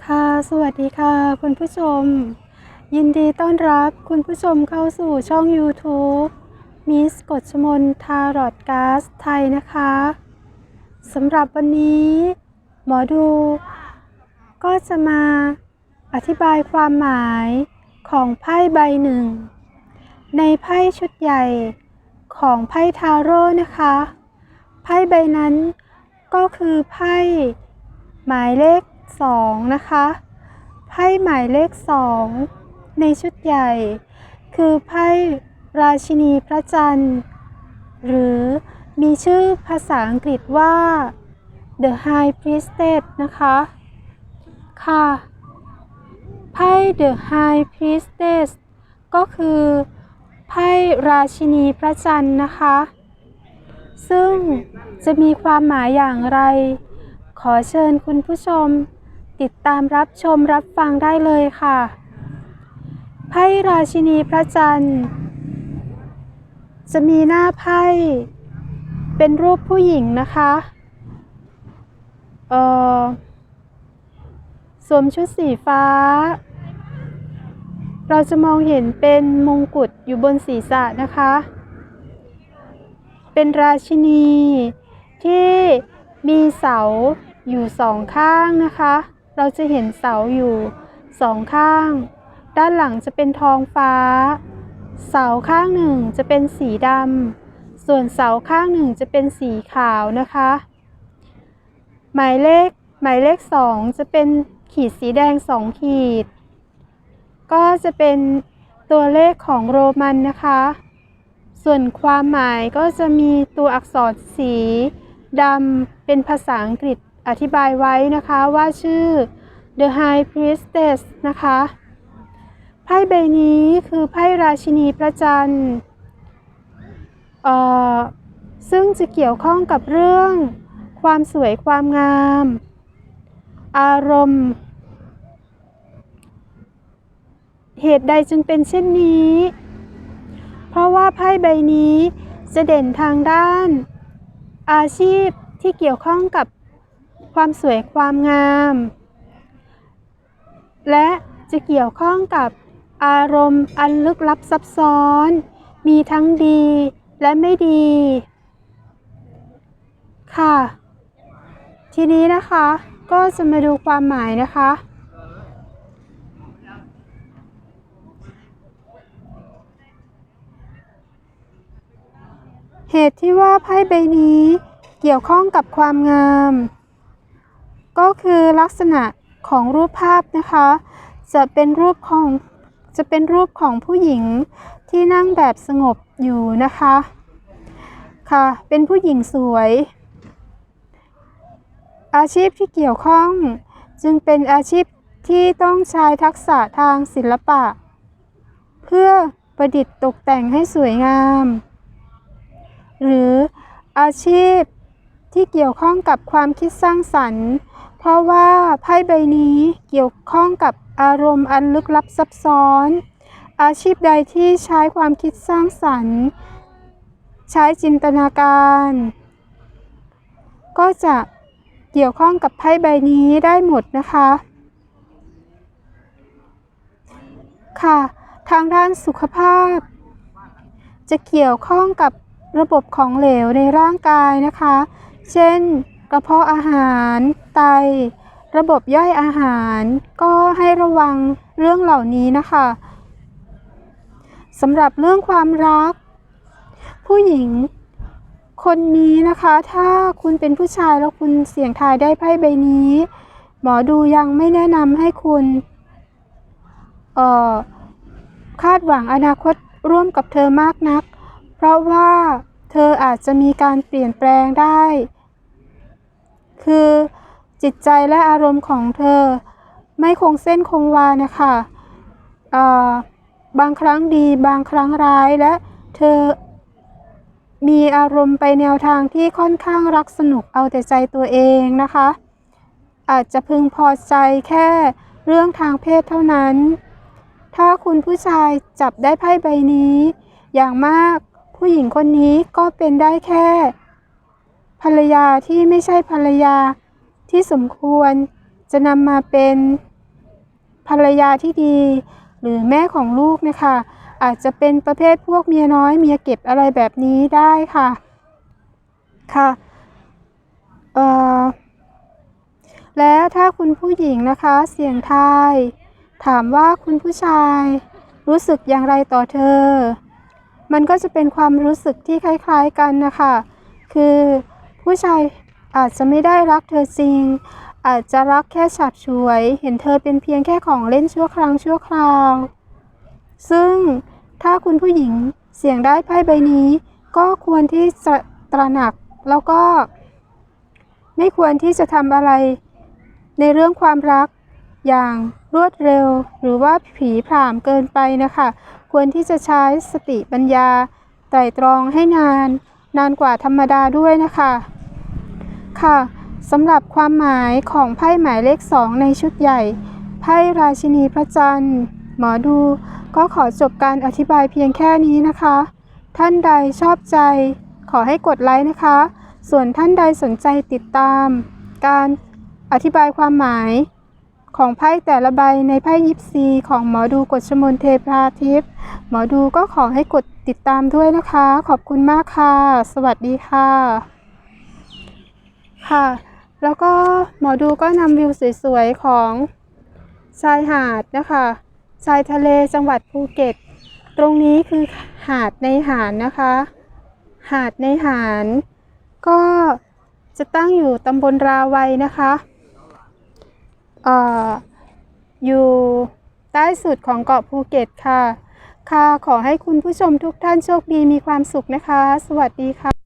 ค่ะ สวัสดีค่ะ คุณผู้ชม ยินดีต้อนรับคุณผู้ชมเข้าสู่ช่อง YouTube มิสกฎชมนทารอดกาสไทยนะคะสำหรับวันนี้ หมอดู ก็จะมาอธิบายความหมายของไพ่ใบหนึ่ง ในไพ่ชุดใหญ่ของไพ่ทาโร่นะคะ ไพ่ใบนั้นก็คือไพ่หมายเลข 2 นะคะไพ่หมายเลข 2 ในชุดใหญ่ คือไพ่ราชินีพระจันทร์ หรือมีชื่อภาษาอังกฤษว่า The High Priestess นะคะ ค่ะไพ่ The High Priestess ก็คือไพ่ราชินีพระจันทร์นะคะ ซึ่งจะมีความหมายอย่างไร ขอเชิญคุณผู้ชม ติดตามรับชมรับฟังได้เลยค่ะ ไพ่ราชินีพระจันทร์ จะมีหน้าไพ่ เป็นรูปผู้หญิงนะคะเอ่อสวมชุดสีฟ้า เราจะมองเห็นเป็นมงกุฎอยู่บนศีรษะนะคะ เป็นราชินีที่มีเสาอยู่สองข้างนะคะ เราจะเห็นเสาอยู่สองข้าง ด้านหลังจะเป็นทองฟ้า เสาข้างหนึ่งจะเป็นสีดำส่วนเสาข้างหนึ่งจะเป็นสีขาวนะคะ หมายเลขหมายเลขสองจะเป็นขีดสีแดงสองขีด ก็จะเป็นตัวเลขของโรมันนะคะ ส่วนความหมายก็จะมีตัวอักษรสีดำเป็นภาษาอังกฤษ อธิบายไว้นะคะว่าชื่อ The High Priestess นะคะ ไพ่ใบนี้คือไพ่ราชินีพระจันทร์เอ่อซึ่งจะเกี่ยวข้องกับเรื่อง ความสวยความงาม อารมณ์ เหตุใดจึงเป็นเช่นนี้ เพราะว่าไพ่ใบนี้จะเด่นทางด้าน อาชีพที่เกี่ยวข้องกับ ความสวยความงาม และจะเกี่ยวข้องกับอารมณ์อันลึกลับซับซ้อน มีทั้งดีและไม่ดี ค่ะ ทีนี้นะคะก็จะมาดูความหมายนะคะ เหตุที่ว่าไพ่ใบนี้เกี่ยวข้องกับความงาม ก็คือลักษณะของรูปภาพนะคะ จะเป็นรูปของจะเป็นรูปของผู้หญิงที่นั่งแบบสงบอยู่นะคะค่ะเป็นผู้หญิงสวย อาชีพที่เกี่ยวข้องจึงเป็นอาชีพที่ต้องใช้ทักษะทางศิลปะ เพื่อประดิษฐ์ตกแต่งให้สวยงาม หรืออาชีพ ที่เกี่ยวข้องกับความคิดสร้างสรรค์ เพราะว่าไพ่ใบนี้เกี่ยวข้องกับอารมณ์อันลึกลับซับซ้อน อาชีพใดที่ใช้ความคิดสร้างสรรค์ ใช้จินตนาการ ก็จะเกี่ยวข้องกับไพ่ใบนี้ได้หมดนะคะ ค่ะ ทางด้านสุขภาพ จะเกี่ยวข้องกับระบบของเหลวในร่างกายนะคะ เช่น กระเพาะอาหาร ไต ระบบย่อยอาหาร ก็ให้ระวังเรื่องเหล่านี้นะคะสำหรับเรื่องความรัก ผู้หญิงคนนี้นะคะ ถ้าคุณเป็นผู้ชายแล้วคุณเสี่ยงทายได้ไพ่ใบนี้ หมอดูยังไม่แนะนำให้คุณเอ่อคาดหวังอนาคตร่วมกับเธอมากนัก เพราะว่า เธออาจจะมีการเปลี่ยนแปลงได้ คือจิตใจและอารมณ์ของเธอ ไม่คงเส้นคงวานะคะเอ่อบางครั้งดีบางครั้งร้ายและเธอมีอารมณ์ไปแนวทางที่ค่อนข้างรักสนุกเอาแต่ใจตัวเองนะคะ อาจจะพึงพอใจแค่เรื่องทางเพศเท่านั้น ถ้าคุณผู้ชายจับได้ไพ่ใบนี้ อย่างมาก ผู้หญิงคนนี้ก็เป็นได้แค่ ภรรยาที่ไม่ใช่ภรรยาที่สมควรจะนำมาเป็นภรรยาที่ดี หรือแม่ของลูกนะคะ อาจจะเป็นประเภทพวกเมียน้อยเมียเก็บอะไรแบบนี้ได้ค่ะค่ะเอ่อแล้วถ้าคุณผู้หญิงนะคะเสี่ยงทาย ถามว่าคุณผู้ชายรู้สึกอย่างไรต่อเธอ มันก็จะเป็นความรู้สึกที่คล้ายๆกันนะคะ คือผู้ชายอาจจะไม่ได้รักเธอจริง อาจจะรักแค่ฉับฉวย เห็นเธอเป็นเพียงแค่ของเล่นชั่วครั้งชั่วคราว ซึ่งถ้าคุณผู้หญิงเสี่ยงได้ไพ่ใบนี้ ก็ควรที่จะตระหนักแล้วก็ ไม่ควรที่จะทำอะไร ในเรื่องความรักอย่างรวดเร็ว หรือว่าผีผามเกินไปนะคะ ควรที่จะใช้สติปัญญา ไตรตรองให้นาน นานกว่าธรรมดาด้วยนะคะ ค่ะสำหรับความหมายของไพ่หมายเลข2ในชุดใหญ่ ไพ่ราชินีพระจันทร์ หมอดูก็ขอจบการอธิบายเพียงแค่นี้นะคะ ท่านใดชอบใจ ขอให้กดไลค์นะคะ ส่วนท่านใดสนใจติดตาม การอธิบายความหมาย ของไพ่แต่ละใบในไพ่ยิปซีของหมอดูกฎชมนเทพาทิพย์หมอดูก็ขอให้กดติดตามด้วยนะคะ ขอบคุณมากค่ะ สวัสดีค่ะ ค่ะ แล้วก็หมอดูก็นำวิวสวยๆของชายหาดนะคะ ชายทะเลจังหวัดภูเก็ต ตรงนี้คือหาดในหารนะคะ หาดในหารก็จะตั้งอยู่ตำบลราวัยนะคะ อยู่ใต้สุดของเกาะภูเก็ตค่ะ ค่ะขอให้คุณผู้ชมทุกท่านโชคดีมีความสุขนะคะ สวัสดีค่ะ